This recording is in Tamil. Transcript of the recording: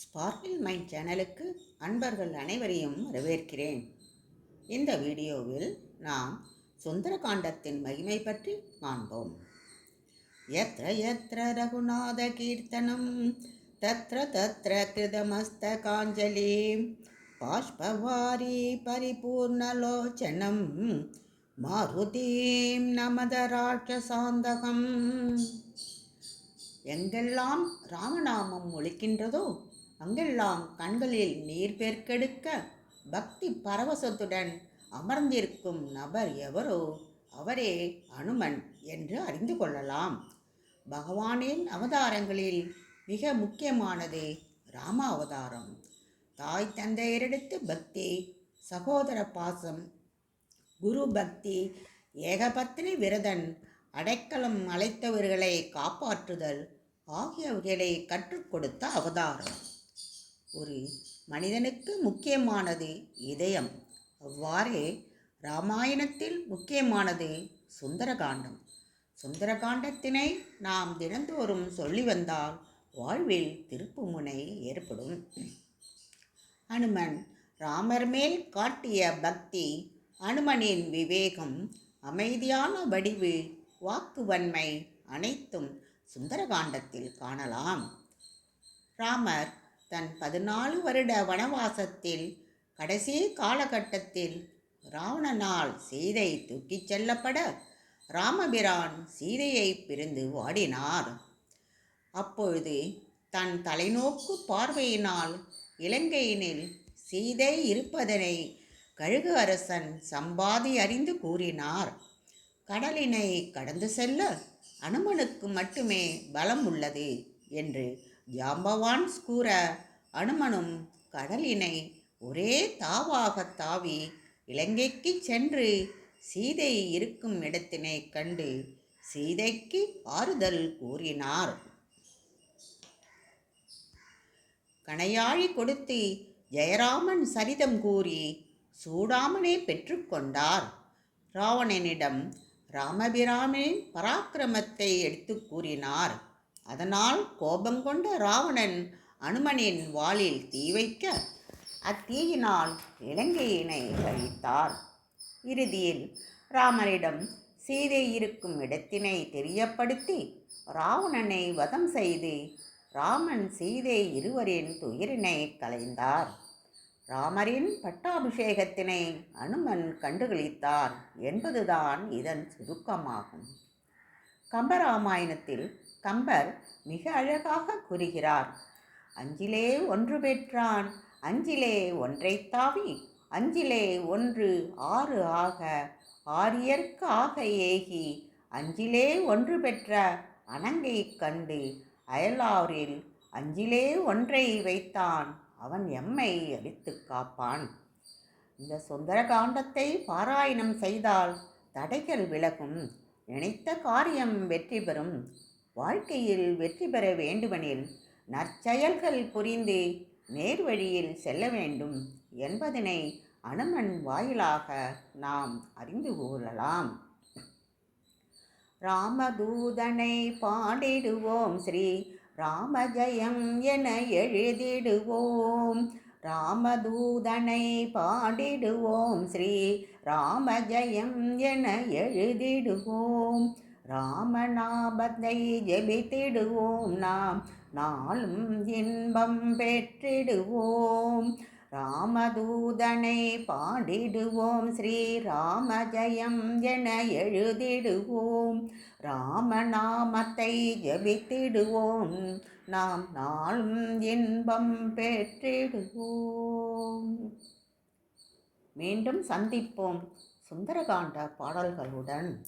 ஸ்பார்க்கிள் மைண்ட் சேனலுக்கு அன்பர்கள் அனைவரையும் வரவேற்கிறேன். இந்த வீடியோவில் நாம் சுந்தரகாண்டத்தின் மகிமை பற்றி காண்போம். எத்த எத்த ரகுநாத கீர்த்தனம் தத்ர தத்ர கிருதமஸ்தகாஞ்சலி பாஷ்பவாரி பரிபூர்ணலோச்சனம் மாருதீம் நமத ராட்சசாந்தகம். எங்கெல்லாம் ராமநாமம் ஒழிக்கின்றதோ அங்கெல்லாம் கண்களில் நீர் பெருக்கெடுக்க பக்தி பரவசத்துடன் அமர்ந்திருக்கும் நபர் எவரோ அவரே அனுமன் என்று அறிந்து கொள்ளலாம். பகவானின் அவதாரங்களில் மிக முக்கியமானது ராம அவதாரம். தாய் தந்தையரிடத்து பக்தி சகோதர பாசம் குரு பக்தி ஏகபத்தினி விரதன் அடைக்கலம் அழைத்தவர்களை காப்பாற்றுதல் ஆகியவைகளை கற்றுக் கொடுத்த அவதாரம். ஒரு மனிதனுக்கு முக்கியமானது இதயம். அவ்வாறே ராமாயணத்தில் முக்கியமானது சுந்தரகாண்டம். சுந்தரகாண்டத்தினை நாம் தினந்தோறும் சொல்லி வந்தால் வாழ்வில் திருப்புமுனை ஏற்படும். அனுமன் ராமர் மேல் காட்டிய பக்தி அனுமனின் விவேகம் அமைதியான வடிவு வாக்குவன்மை அனைத்தும் சுந்தரகாண்டத்தில் காணலாம். ராமர் தன் பதினாலு வருட வனவாசத்தில் கடைசி காலகட்டத்தில் ராவணனால் சீதை தூக்கிச் செல்லப்பட ராமபிரான் சீதையை பிரிந்து வாடினார். அப்பொழுது தன் தலைநோக்கு பார்வையினால் இலங்கையினில் சீதை இருப்பதனை கழுகு அரசன் சம்பாதி அறிந்து கூறினார். கடலினை கடந்து செல்ல அனுமனுக்கு மட்டுமே பலம் உள்ளது என்று ஜாம்பவான் கூற அனுமனும் கடலினை ஒரே தாவாக தாவி இலங்கைக்கு சென்று சீதை இருக்கும் இடத்தினை கண்டு சீதைக்கு ஆறுதல் கூறினார். கணையாழி கொடுத்து ஜெயராமன் சரிதம் கூறி சூடாமனே பெற்றுக்கொண்டார் ராவணனிடம் ராமபிராமனின் பராக்கிரமத்தை எடுத்து கூறினார். அதனால் கோபம் கொண்ட ராவணன் அனுமனின் வாளில் தீ வைக்க அத்தீயினால் இலங்கையினை அழித்தார் இறுதியில் ராமரிடம் சீதை இருக்கும் இடத்தினை தெரியப்படுத்தி ராவணனை வதம் செய்து ராமன் சீதை இருவரின் துயிரினை கலைந்தார் ராமரின் பட்டாபிஷேகத்தினை அனுமன் கண்டுகளித்தார் என்பதுதான் இதன் சுருக்கமாகும். கம்பராமாயணத்தில் கம்பர் மிக அழகாக கூறுகிறார் அஞ்சிலே ஒன்று பெற்றான் அஞ்சிலே ஒன்றை தாவி அஞ்சிலே ஒன்று ஆறு ஆக ஆரியர்க்கு ஆக ஏகி அஞ்சிலே ஒன்று பெற்ற அனங்கை கண்டு அயலாரில் அஞ்சிலே ஒன்றை வைத்தான் அவன் எம்மை அடித்து காப்பான் இந்த சுந்தர காண்டத்தை பாராயணம் செய்தால் தடைகள் விலகும். நினைத்த காரியம் வெற்றி பெறும். வாழ்க்கையில் வெற்றி பெற வேண்டுமெனில் நற்செயல்கள் புரிந்து நேர்வழியில் செல்ல வேண்டும் என்பதனை அனுமன் வாயிலாக நாம் அறிந்து கொள்ளலாம் ராமதூதனை பாடிடுவோம். ஸ்ரீ ராமஜயம் என எழுதிடுவோம். ராமதூதனை பாடிடுவோம். ஸ்ரீ ராம ராமஜயம் என எழுதிடுவோம். ராமநாபத்தை ஜெபித்திடுவோம். நாம் நாளும் இன்பம் பெற்றிடுவோம். ராமதூதனை பாடிடுவோம். ஸ்ரீ ராமஜயம் என எழுதிடுவோம். ராமநாமத்தை ஜபித்திடுவோம். நாம் நாளும் இன்பம் பெற்றிடுவோம். மீண்டும் சந்திப்போம் சுந்தரகாண்ட பாடல்களுடன்.